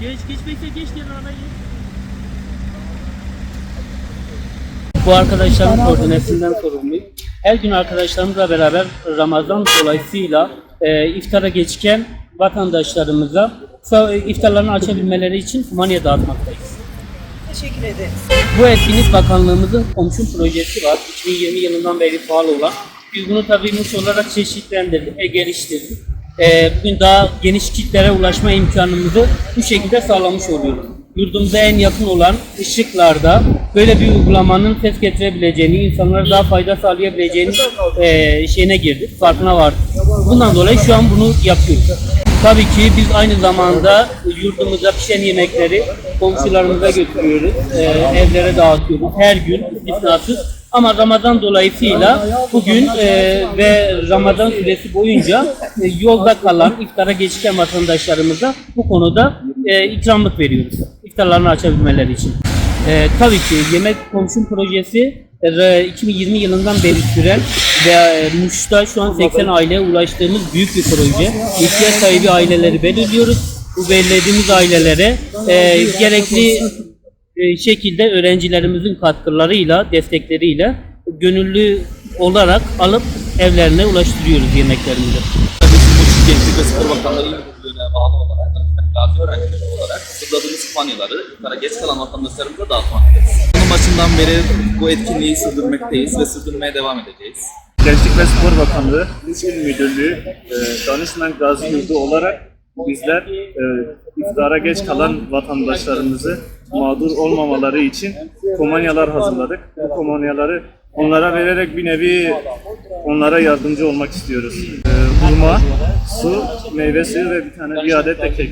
Geçmekse geç diye arayı. Bu arkadaşların koordinesinden sorumluyum. Her gün arkadaşlarımızla beraber Ramazan dolayısıyla e, iftara geçken vatandaşlarımıza sa- iftarlarını açabilmeleri için kumanya dağıtmaktayız. Teşekkür ederiz. Bu etkinlik bakanlığımızın komşum projesi var. 2020 yılından beri faal olan. Biz bunu tabii Muş olarak çeşitlendirdik ve geliştirdik. Ee, bugün daha geniş kitlere ulaşma imkanımızı bu şekilde sağlamış oluyoruz. Yurdumuza en yakın olan ışıklarda böyle bir uygulamanın ses getirebileceğini, insanlara daha fayda sağlayabileceğini e, şeyine girdik, farkına vardık. Bundan dolayı şu an bunu yapıyoruz. Tabii ki biz aynı zamanda yurdumuza pişen yemekleri komşularımıza götürüyoruz, e, evlere dağıtıyoruz her gün istisnasız. Ama Ramazan dolayısıyla bugün e, ve Ramazan süresi boyunca e, yolda kalan iftara geçken vatandaşlarımıza bu konuda e, ikramlık veriyoruz. İftarlarını açabilmeleri için. E, tabii ki Yemek Komşum Projesi e, 2020 yılından beri süren ve e, Muş'ta şu an 80 aileye ulaştığımız büyük bir proje. İhtiyaç sahibi aileleri belirliyoruz. Bu belirlediğimiz ailelere e, gerekli e, şekilde öğrencilerimizin katkılarıyla, destekleriyle gönüllü olarak alıp evlerine ulaştırıyoruz yemeklerimizi. Muş Gençlik ve Spor Bakanlığı İl Müdürlüğü'ne bağlı olarak gazi öğrencileri olarak hazırladığımız kumpanyaları iftara geç kalan vatandaşlarımıza dağıtmaktayız. Bunun başından beri bu etkinliği sürdürmekteyiz ve sürdürmeye devam edeceğiz. Gençlik ve Spor Bakanlığı, İl Müdürlüğü, e, Danışman Gazi Yurdu olarak bizler e, iftara geç kalan vatandaşlarımızı mağdur olmamaları için komanyalar hazırladık. Bu komanyaları onlara vererek bir nevi onlara yardımcı olmak istiyoruz. E, hurma, su, meyve suyu ve bir tane bir adet de kek.